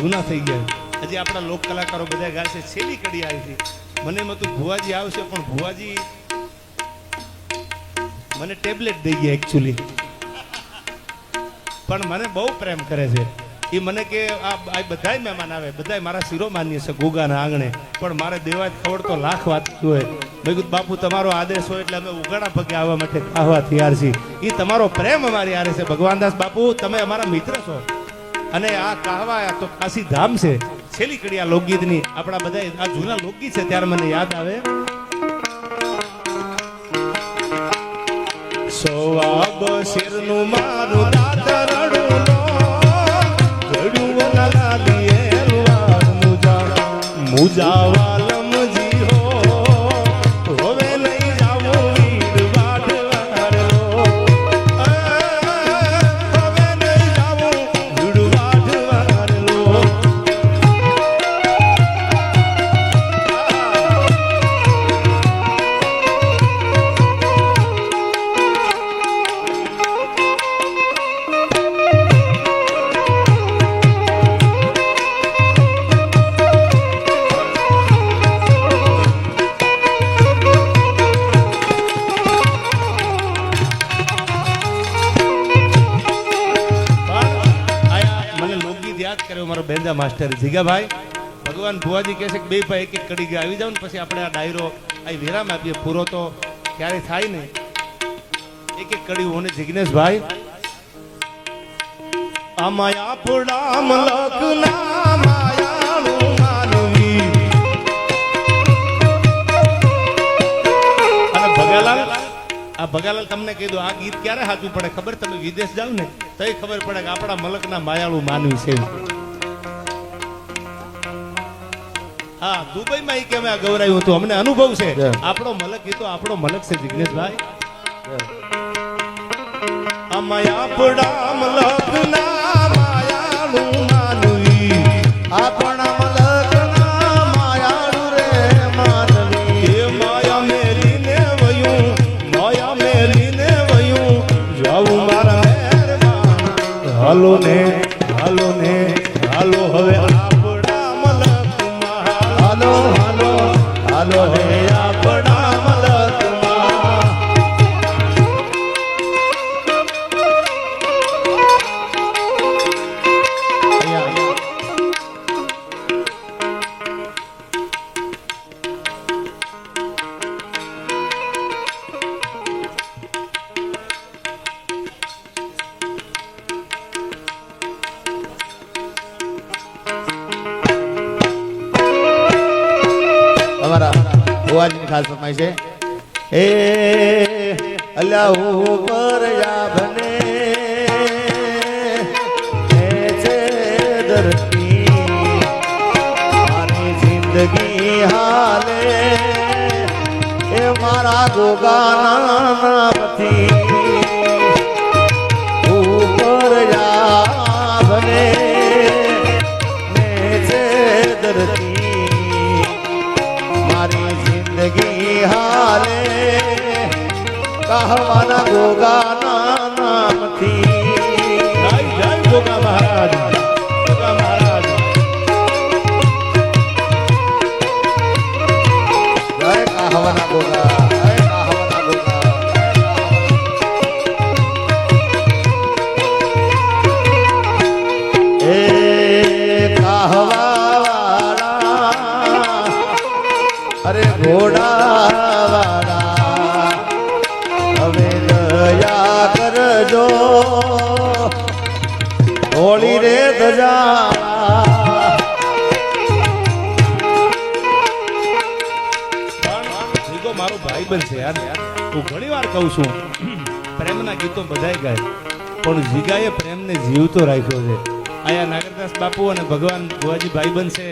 જૂના થઈ ગયા. હજી આપણા લોક કલાકારો બધા ગાય છે છેલ્લી કડી આવી હતી? મને એમ હતું ભુવાજી આવશે, પણ ભુવાજી મને ટેબ્લેટ દઈ ગયા એકચ્યુઅલી પણ મને બહુ પ્રેમ કરે છે. એ મને કે આ બધાય મહેમાન આવે, બધાય મારા શિરો માન્ય છે ગોગાના આંગણે. પણ મારે દેવા ખબર તો લાખ વાત હોય. કીધું, બાપુ, તમારો આદેશ હોય એટલે અમે ઉગાડા પગે આવવા માટે ખાવા તૈયાર છીએ. એ તમારો પ્રેમ અમારી આરે છે. ભગવાનદાસ બાપુ, તમે અમારા મિત્ર છો. અને આ કહવા તો કાશી ધામ છે. છેલ્લી કડી આ લોકગીતની. આપણા બધા આ જૂના લોકગીત છે, ત્યારે મને યાદ આવે. સોવાબ શેરનું મારું લો ગળું ના લાલીએ વાર મુજા બેંજા માસ્ટર જીગાભાઈ. ભગવાન ભુવાજી કહે કે બે ભાઈ એક એક કડી આવી જાવ ને પછી આપણે આ ડાયરો આ વિરામ આપીએ. પૂરો તો ક્યારે થાય ને એક એક કડી હોને જિજ્ઞેશભાઈ અમાયા ભગાલાલ, આ ભગાલાલ તમને કીધું આ ગીત ક્યારે સાચું પડે ખબર? તમે વિદેશ જાવ ને તો ખબર પડે કે આપણા મલકના માયાળું માનવી છે. હા દુબઈમાં ઈ કે અમે ગૌરાયું હતું? અમને અનુભવ છે. આપણો મલક એ તો આપણો મલક છે જિગ્નેશભાઈ. આમાં આપણા મલકના માયાનું માનવી. આપણા મલકના માયાનું રે માનવી. એ માયા મેલીને વયું માયા મેલીને વયું. જાવું મારા મહેરબાન. હાલો ને. ફરમાઈ છે? એ અલ્લાહ ઉપર ધરતી જિંદગી હાલે એ મારા ગોગાના જિંદગી હાલે. કહવાના ગોગા નામથી ભાઈબંધ છે યાર. હું ઘણી વાર કહું છું, પ્રેમના ગીતો બધાય ગાય. પણ જીગાએ પ્રેમને જીવતો રાખ્યો છે. અહીંયા નાગરદાસ બાપુ અને ભગવાન ભુવાજી ભાઈબંધ છે.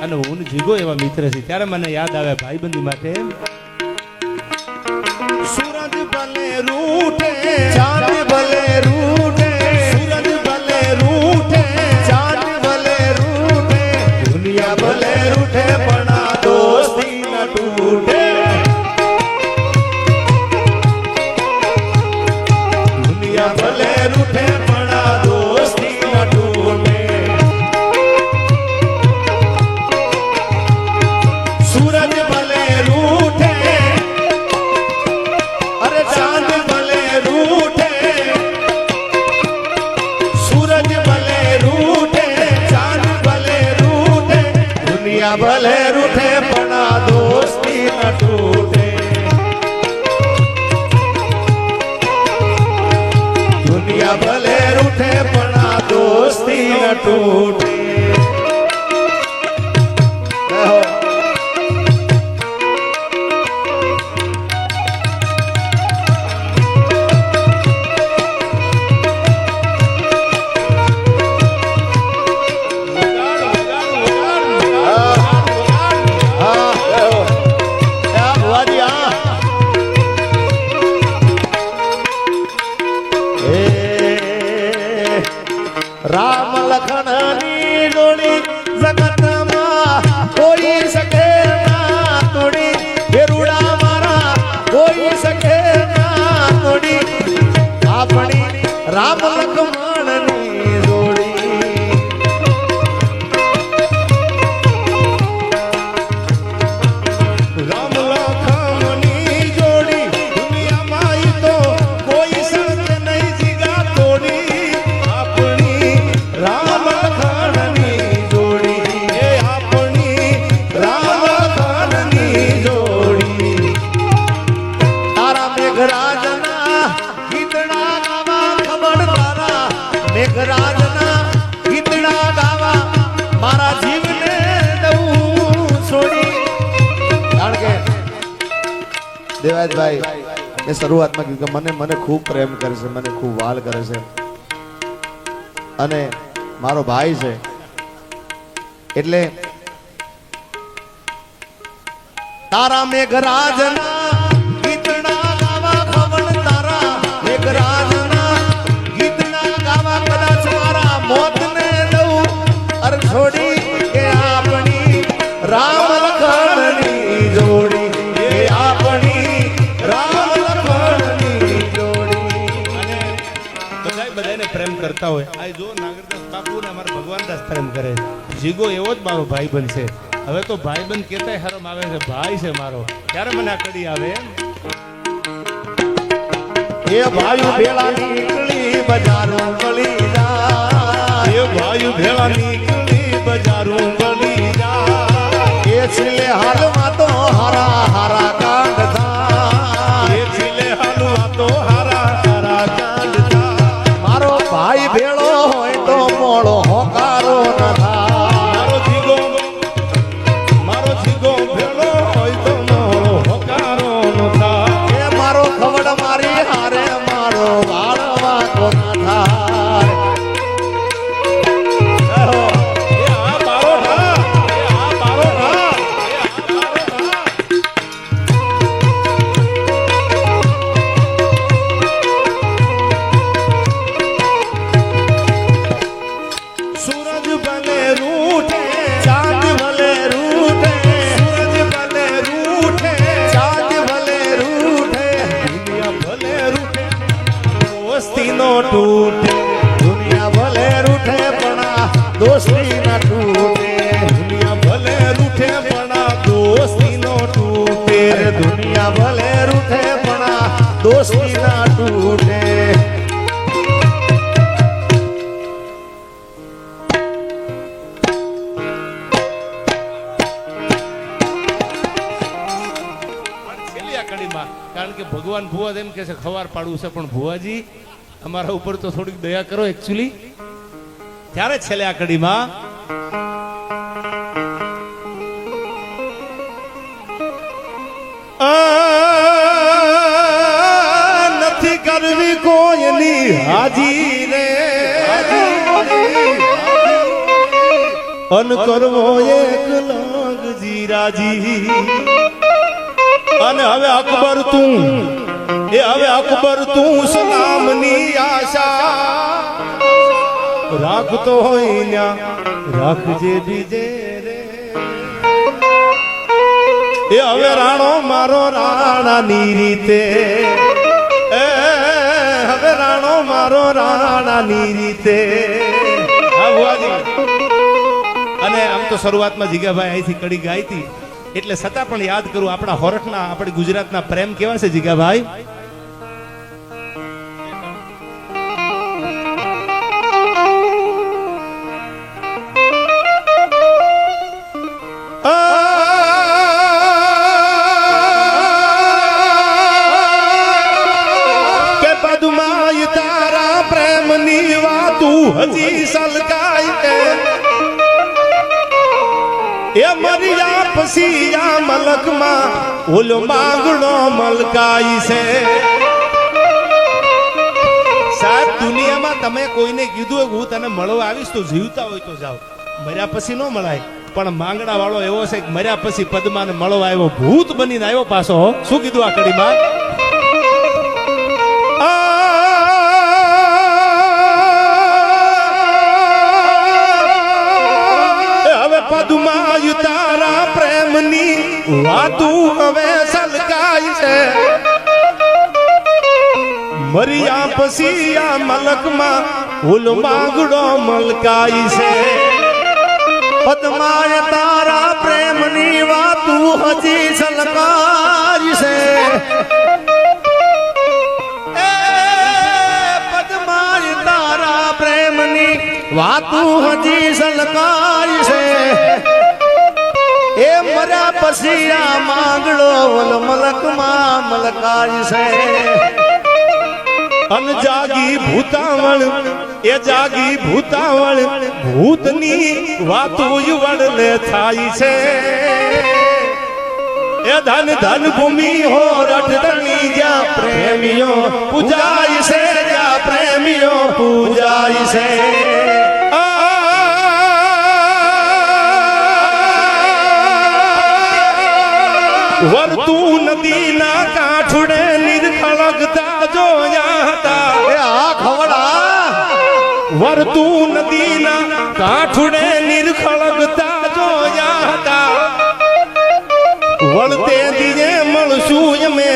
અને હું જીગો એવા મિત્ર છે. ત્યારે મને યાદ આવે ભાઈબંધી માટે. સૂરજ ભલે રૂઠે, ચાંદ ભલે રૂઠે, સૂરજ ભલે રૂઠે, ચાંદ ભલે રૂઠે, દુનિયા ભલે રૂઠે, પણ દેવાજભાઈ મેં શરૂઆતમાં કીધું કે મને મને ખૂબ પ્રેમ કરે છે, મને ખૂબ વાલ કરે છે. અને મારો ભાઈ છે. એટલે તારા મેઘરાજના કરતા હોય. આ જો નાગરદાસ બાપુ ને અમારા ભગવાનદાસ પ્રેમ કરે. જીગો એવો જ મારો ભાઈ બનશે. હવે તો ભાઈ બંધ કેતાય હરમ આવે છે ભાઈ છે મારો. ત્યારે મને આ કડી આવે એ ભાઈ ભેળા નીકળી બજારો ગળી જા એ ભાઈ ભેળા નીકળી બજારો ગલી જા એ છેલ્લે હાલમાં તો હારા હારા કાંડ થા એ છેલ્લે હાલવા તો તૂટે. દુનિયા ભલે રૂઠે પણ દોસ્તી ના તૂટે. દુનિયા ભલે રૂઠે પણ દોસ્તી નો તૂટે. દુનિયા ભલે રૂઠે પણ દોસ્તી ના તૂટે. છેલ્લી આ કડીમાં કારણ કે ભગવાન ભુવા એમ કે છે ખવાર પાડવું છે પણ ભુવાજી અમારા ઉપર તો થોડીક દયા કરો એકચ્યુઅલી ત્યારે છેલ્લે આ કડીમાં નથી કરવી કોઈની હાજી રે. અન કરવો એક લાગ જીરાજી અને હવે અકબર તું એ હવે અકબર તું સલામની આશા. રાખતો હોય ન્યા, રાખજે બીજે એ હવે રાણો મારો રાણાની રીતે. હવે રાણો મારો રાણાની રીતે. અને આમ તો શરૂઆતમાં જીગાભાઈ અહીંથી કડી ગાઈ હતી એટલે છતાં પણ યાદ કરું, આપણા હોરઠના, આપણી ગુજરાતના પ્રેમ કેવા છે જીગાભાઈ? પછી મલકમાં ઓલો માંગણો મલકાઈ છે. સાહેબ, દુનિયામાં તમે કોઈને કીધું હું તને મળવા આવીશ, તો જીવતા હોય તો જાઓ. મર્યા પછી ન મળાય. પણ માંગણા વાળો એવો છે કે મર્યા પછી પદ્માને મળવા આવ્યો, ભૂત બનીને આવ્યો પાછો શું કીધું આ કડીમાં? વાતું હવે સલકાય છે. મરિયા પછી આ મલકમાં ફૂલ માગડો મલકાય છે. પદ્માય તારા પ્રેમની વાતું હજી સલકાય છે. પદ્માય તારા પ્રેમની વાતું હજી સલકાય છે. આ માંગડો વલ મલકમાં મલકાય છે. અન જાગી ભૂતાવળ, એ જાગી ભૂતાવળ, ભૂતની વાતો વડલે થાય છે. એ ધન ધન ભૂમિ હો, રટણી જ્યાં પ્રેમીઓ પૂજાય છે, જ્યાં પ્રેમીઓ પૂજાય છે. વર્તું નદીના કાંઠડે નિર્ખળગતા જોયા હતા. એ આ ખવડા. વર્તું નદીના કાંઠડે નિર્ખળગતા જોયા હતા. વળતે દીએ મળશું અમે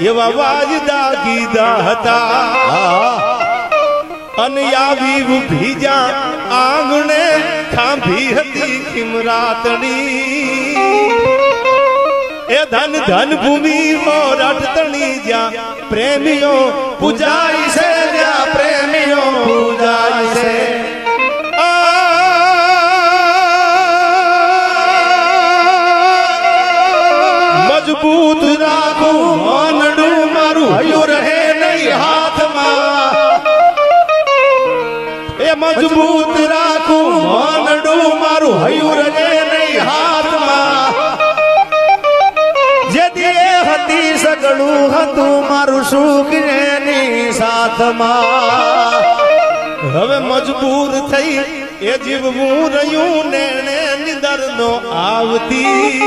એવા વાજદા કીધા હતા. અને આવી ઊભી જા આંગણે ખાંભી હતી ખિમરાતડી. એ ધન ધન ભૂમિ મોરઠ તણી જ્યાં પ્રેમીઓ પૂજાય છે જ્યાં પ્રેમીઓ પૂજાય છે મજબૂત રાખું મનડું મારું હયું રહે નહીં હાથમાં એ મજબૂત રાખું મનડું મારું હયું રહે નહીં હાથમાં સગડું હતું મારું સુખ એની સાથમાં. હવે મજબૂર થઈ એ જીવવું રહ્યું ને નિદર નો આવતી.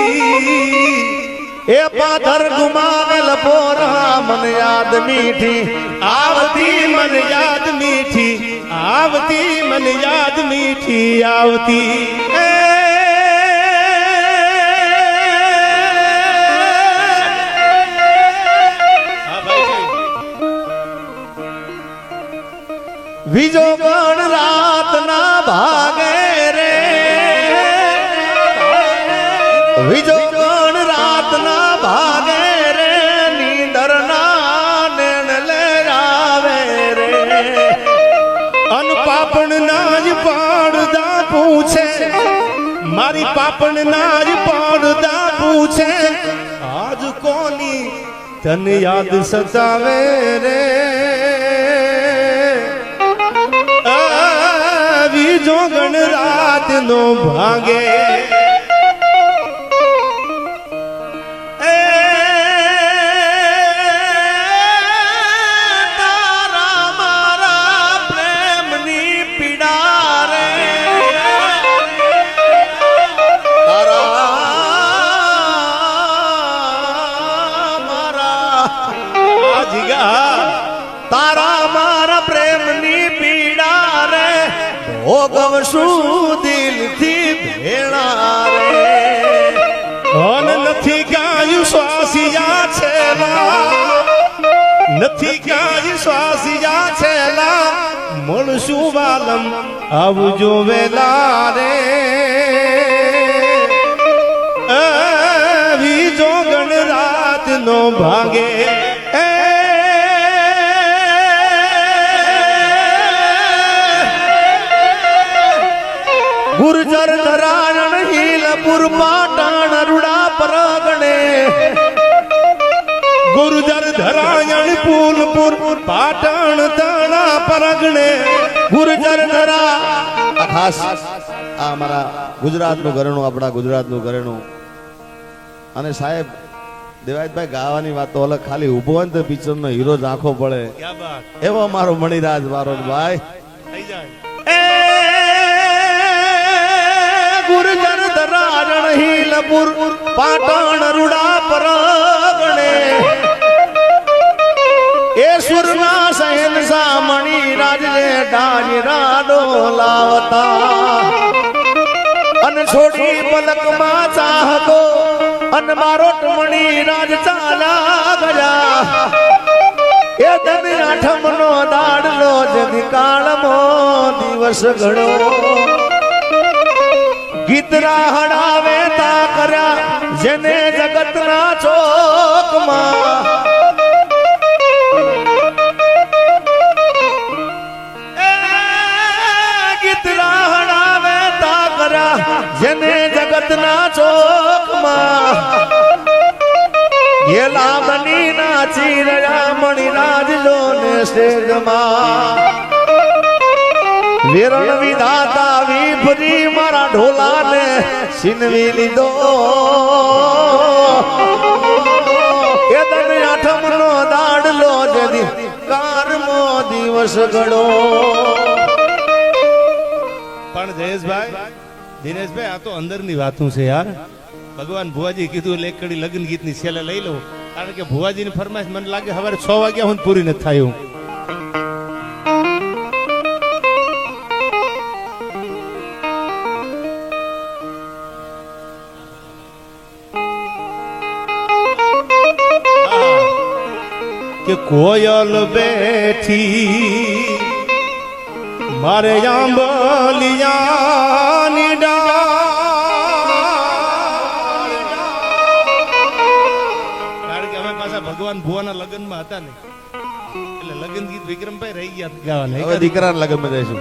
એ પાથર ગુમાવેલ પોરા મન યાદ મીઠી. આવતી મન યાદ મીઠી. આવતી મન યાદ મીઠી આવતી. બીજો પણ રાત ના ભાગે રે. બીજો પણ રાત ના ભાગે રે નીંદર ના નેણ લે આવે રે. અન પાપણ ના જ પાડદા પૂછે, મારી પાપણ ના જ પાડદા પૂછે, આજ કોની તન યાદ સતાવે રે? નો ભાગે. મળશું વાલમ આવજો વેલા જોગણ રાત નો ભાગે. ગુર્જર ધરાયણ હિલપુર પાટણ અરુડા પરગણે ગુર્જર ધરાયણ પુલપુર પાટણ તણા પરગણે ગુર્જર ધરા. આ ખાસ આ અમારા ગુજરાતનું ઘરેણું આપણા ગુજરાતનું ઘરેણું. અને સાહેબ દેવાયતભાઈ ગાવાની વાત તો અલગ ખાલી ઊભો હોય ને હીરો જ આંખો પડે. એવો મારો મણિરાજ મારો ભાઈ થઈ જાય. ગુર્જર ધરારણ હિલપુર પાટણ રૂડા પરગણે. ડોલાવતા અને છોડી પલકમાં ચાહતો અને મારો રાજ ચાલા ગયા એ તમે આઠમ નો દાડલો જદી કાળમો દિવસ ઘડો ગીતરા હડાવે તા કર્યા જેને જગતના ચોકમાં જગતના ચોકમાં. ગેલા બની નાચી રહ્યા મણિરાજ લોને સ્ટેજમાં વિરણ વિધાતા વિભરી મારા ઢોલાને છીનવી લીધો. એ તને આઠમ નો દાડલો જદી કારમો દિવસ ઘડો પણ જયેશભાઈ દિનેશભાઈ, આ તો અંદરની વાતું છે યાર. ભગવાન ભુવાજી કીધું એટલે એક કડી લગ્ન ગીતની છેલ્લે લઈ લઉં. કારણ કે ભુવાજીની ફરમાઈશ મને લાગે સવારે છ વાગ્યા હું પૂરી નથી થયું કે કોયલ બેઠી મારે આંબલિયાની કારણ કે અમે પાછા ભગવાન ભુવાના લગ્નમાં હતા ને. એટલે લગ્ન ગીત વિક્રમભાઈ રહી ગયા ગાવાના હવે દીકરાના લગ્નમાં જઈશું.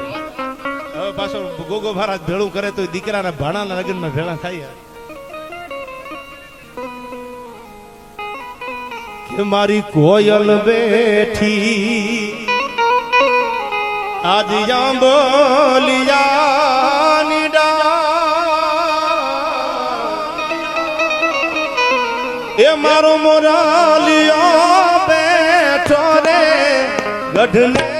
હવે પાછો ગોગો ભારા ભેળું કરે તો દીકરાના ભાણાના લગ્નમાં ભેળા થાય. કે મારી કોયલ બેઠી બોલિયાની ડાળ. એ મારો મોરાલિયો બેઠો રે ગઢને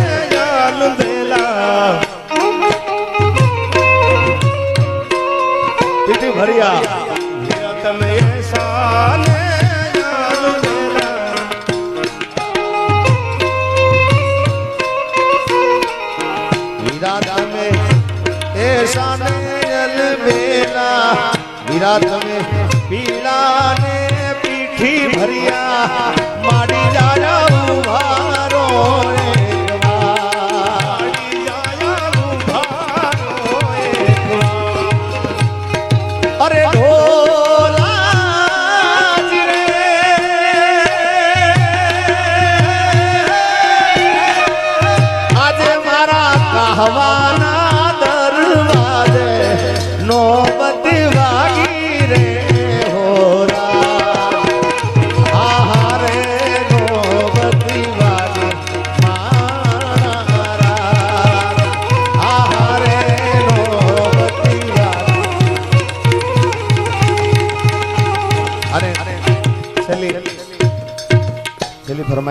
વીરા તમે પીલા ને પીઠી ભરિયા.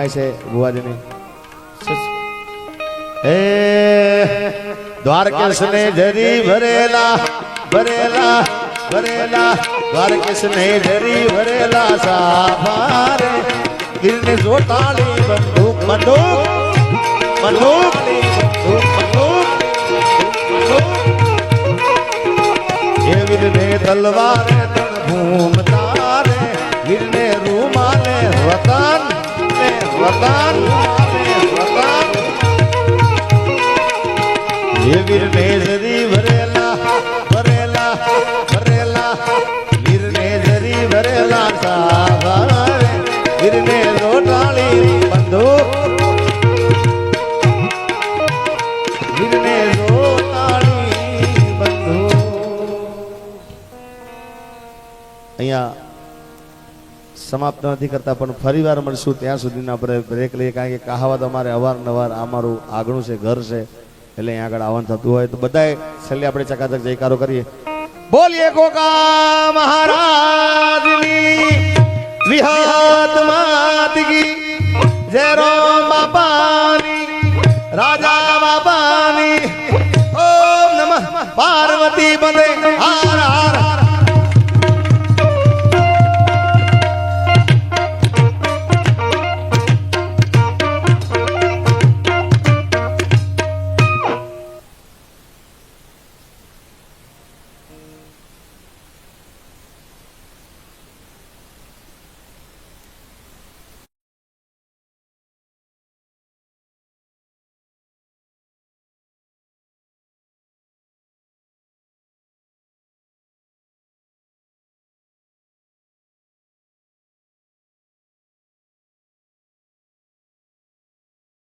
છેલ્લી ફરમાઈ છે બુવાજીની હે દ્વારકેશ ને જરી ભરેલા ભરેલા ભરેલા દ્વારકેશ ને જરી ભરેલા સાભારે વીરને જોટાળી બંદૂક બંદૂક બંદૂક બંદૂક બંદૂક એ વીરને તલવારે વતન ને વતન જે વીરને જરી ભરેલા ભરેલા સમાપ્ત નથી કરતા, પણ ફરી વાર મળશું. ત્યાં સુધીના આપણે બ્રેક લઈએ, કારણ કે કહાવત અમારે અવારનવાર અમારું આગળનું છે, ઘર છે, એટલે અહીંયા આગળ આવવાનું થતું હોય. તો બધાએ છેલ્લે આપણે ચકાચક જયકારો કરીએ. બોલીએ કોકા મહારાજની વિહાત માતગી જય રોમ બાપાની, રાજા બાપાની. ઓમ નમઃ, પાર્વતી પદે. હા.